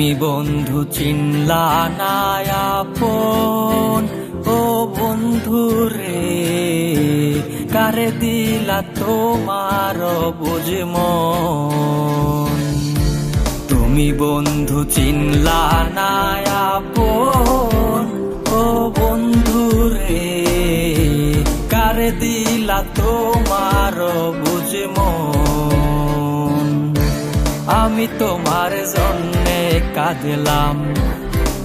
তুমি বন্ধু চিনলা না আপন। ও বন্ধু রে, কারে দিলা তোমার বুঝম তুমি বন্ধু চিনলা না আপন। ও বন্ধু রে, কারে দিলা তোমার বুঝম আমি তোমার জন্যে কাঁদলাম,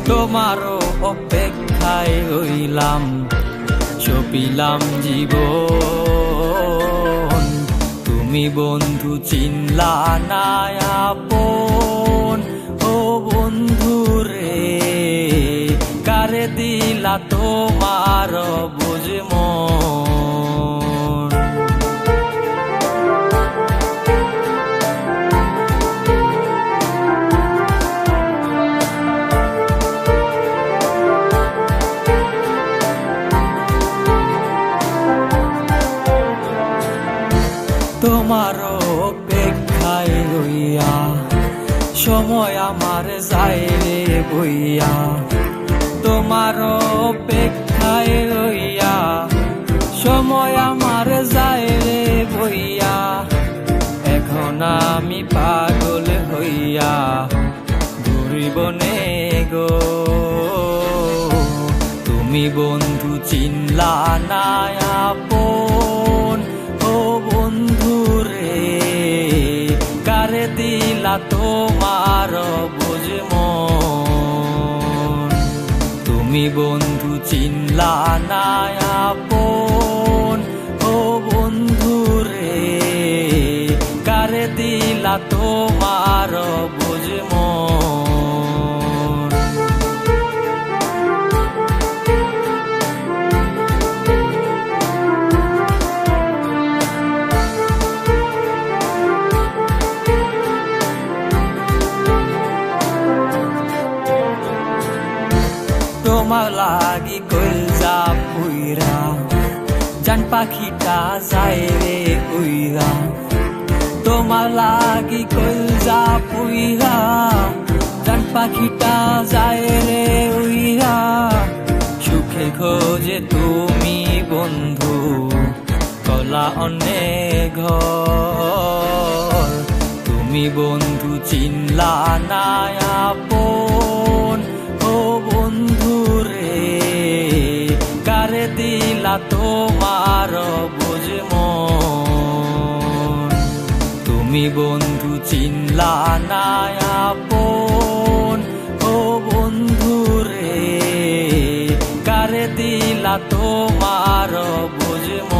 তোমারও অপেক্ষায় রইলাম চপিলাম জীবন। তুমি বন্ধু চিনলা না ও বন্ধু রে, কারে দিলা তোমার বুঝমন তোমার অপেক্ষায় রইয়া, সময় আমার যায় রে বইয়া। তোমার অপেক্ষায় রইয়া, সময় আমার যায় রে বইয়া। এখন আমি পাগল হইয়া ঘুরিব নে গো। তুমি বন্ধু চিনলা না কারে দিলা তোমার বুঝম তুমি বন্ধু চিনলা না আপন। ও বন্ধু রে, কারে দিলা তোমার বুঝম তোমার লাগি কইল যা পুইরা। জান পাখিটা যায় রে উইরা। তোমার লাগি যা পুইরা। জান পাখিটা যায় রে উইরা। সুখে খোঁজে তুমি বন্ধু, কলা অনেক ঘর। তুমি বন্ধু চিনলা না আপন তোমার বুঝম তুমি বন্ধু চিনলা না ও বন্ধু রে কারে দিলা তোমার বুঝম